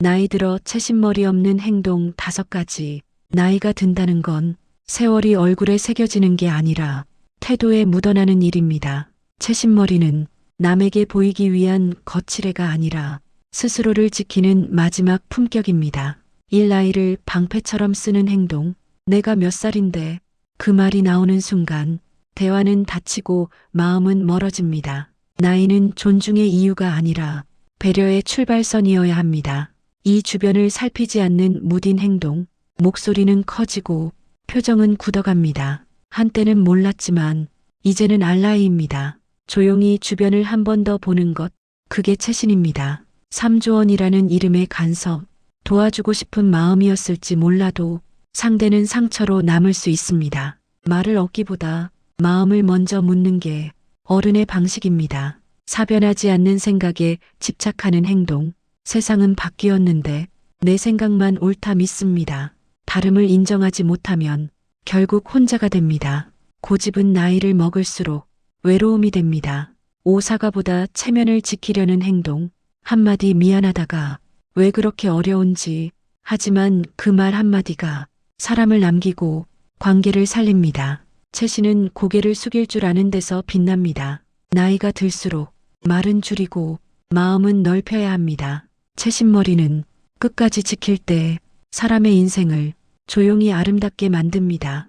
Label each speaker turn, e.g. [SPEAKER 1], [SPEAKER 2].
[SPEAKER 1] 나이 들어 채신머리 없는 행동 다섯 가지. 나이가 든다는 건 세월이 얼굴에 새겨지는 게 아니라 태도에 묻어나는 일입니다. 채신머리는 남에게 보이기 위한 거칠애가 아니라 스스로를 지키는 마지막 품격입니다. 일 나이를 방패처럼 쓰는 행동. 내가 몇 살인데 그 말이 나오는 순간 대화는 닫히고 마음은 멀어집니다. 나이는 존중의 이유가 아니라 배려의 출발선이어야 합니다. 이 주변을 살피지 않는 무딘 행동, 목소리는 커지고 표정은 굳어갑니다. 한때는 몰랐지만 이제는 알라이입니다. 조용히 주변을 한 번 더 보는 것, 그게 채신입니다. 삼조원이라는 이름의 간섭, 도와주고 싶은 마음이었을지 몰라도 상대는 상처로 남을 수 있습니다. 말을 얻기보다 마음을 먼저 묻는 게 어른의 방식입니다. 사변하지 않는 생각에 집착하는 행동. 세상은 바뀌었는데 내 생각만 옳다 믿습니다. 다름을 인정하지 못하면 결국 혼자가 됩니다. 고집은 나이를 먹을수록 외로움이 됩니다. 오사가보다 체면을 지키려는 행동. 한마디 미안하다가 왜 그렇게 어려운지 하지만 그 말 한마디가 사람을 남기고 관계를 살립니다. 채씨는 고개를 숙일 줄 아는 데서 빛납니다. 나이가 들수록 말은 줄이고 마음은 넓혀야 합니다. 채신머리는 끝까지 지킬 때 사람의 인생을 조용히 아름답게 만듭니다.